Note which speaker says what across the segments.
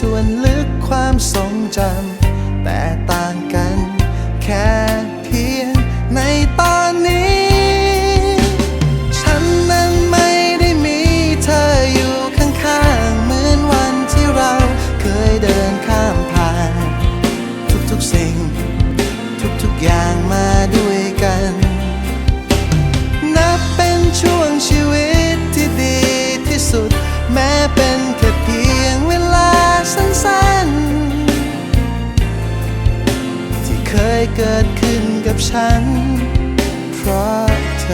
Speaker 1: ส่วนลึกความทรงจำแต่ ฉัน เพราะเธ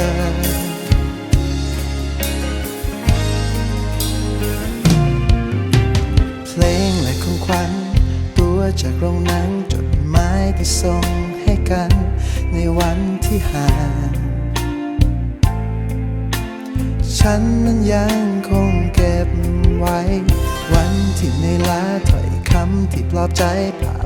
Speaker 1: ลงและของขัญตัวจากโรงนังจดหมายที่ส่งให้กัน ในวันที่ห่างฉันมันยังคงเก็บไว้ วันที่ใน
Speaker 2: ลาถ้อยคำที่ปลอบใจผ่า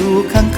Speaker 2: ู่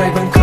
Speaker 3: fragrant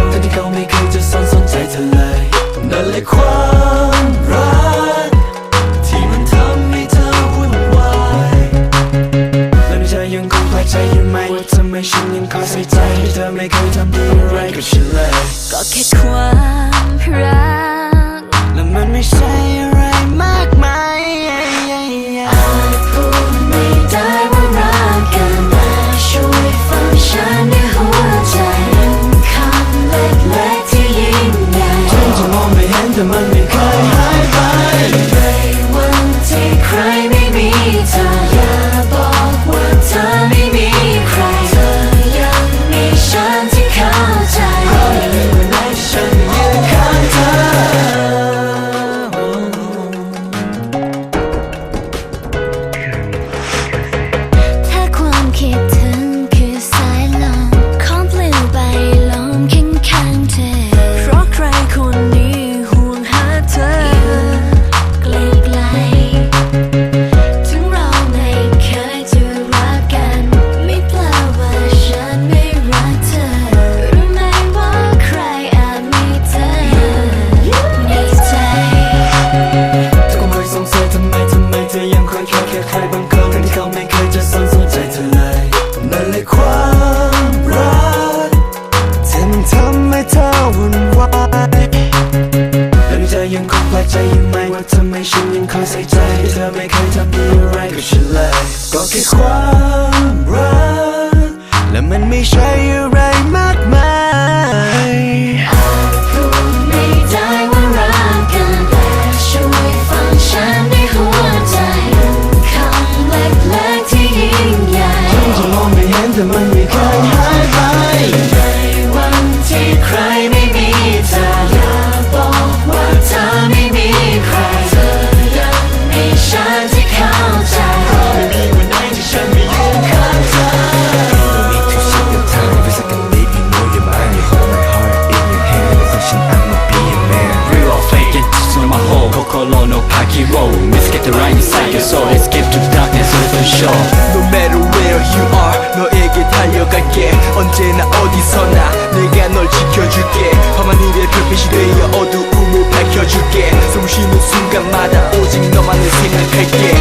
Speaker 3: color, no pocket roll Let's get the right inside your soul Let's get to the darkness of the show
Speaker 4: No matter where you are 너에게 달려갈게 언제나 어디서나 내가 널 지켜줄게 밤한 일의 별빛이 되어 어두움을 밝혀줄게 숨 쉬는 순간마다 오직 너만을 생각할게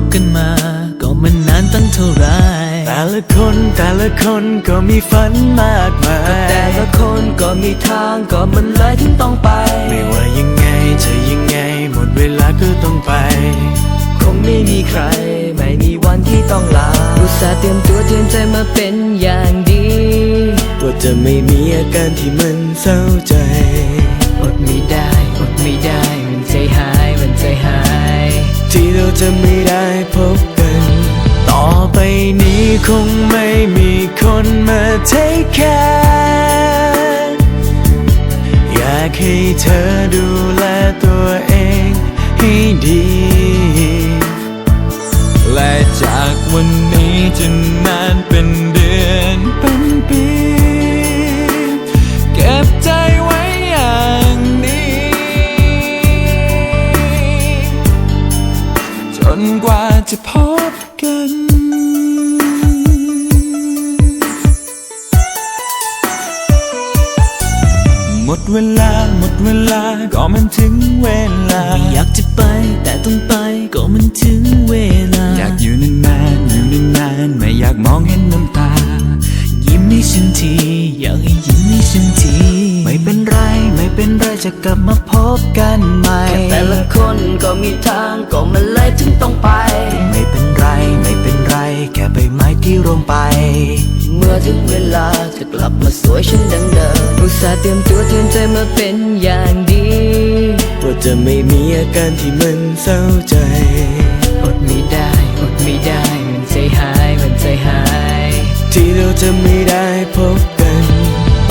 Speaker 5: บกัน
Speaker 6: มา
Speaker 5: ก็มัน
Speaker 6: นา
Speaker 5: น
Speaker 7: ตั้งเท่า
Speaker 2: ไร แต่ละคนแต่ละคนก็มีฝันมากมาย
Speaker 7: แต่ละคนก็มีทางก็มันเลยที่ต้องไป
Speaker 2: ไม่ว่ายังไงจะยังไง หมดเวลาก็ต้องไป
Speaker 7: คงไม่มีใคร ไม่มีวันที่ต้องลาอุตส่าห์เตรียมตัวเตรียมใจมาเป็นอย่างดี
Speaker 2: ว่าจะไม่มีอาการที่มันเศร้าใจ ที่เราจะไม่ได้พบกัน ต่อไป
Speaker 6: นี้คงไม่มีคนมาเทคแคร์อยากให้เธอดูแลตัวเองให้ดี และจากวันนี้จนนาน ลับมา
Speaker 5: สวยฉันดังเดิมอุตส่าห์เตรียมตัวเตรียมใจมาเป็นอย่างดี
Speaker 6: ว่าจะไม่มีอาการที่มันเศร้าใจ
Speaker 5: อดไม่ได้อดไม่ได้มันใจหายมันใจหาย
Speaker 6: ที่เราจะไม่ได้พบกัน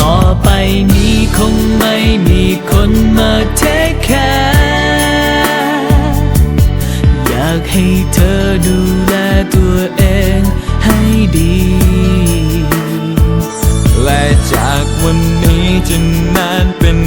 Speaker 5: ต่อไปนี้คงไม่มีคนมาเทคแคร์อยากให้เธอดูแลตัวเองให้ดี
Speaker 6: จะนานเป็น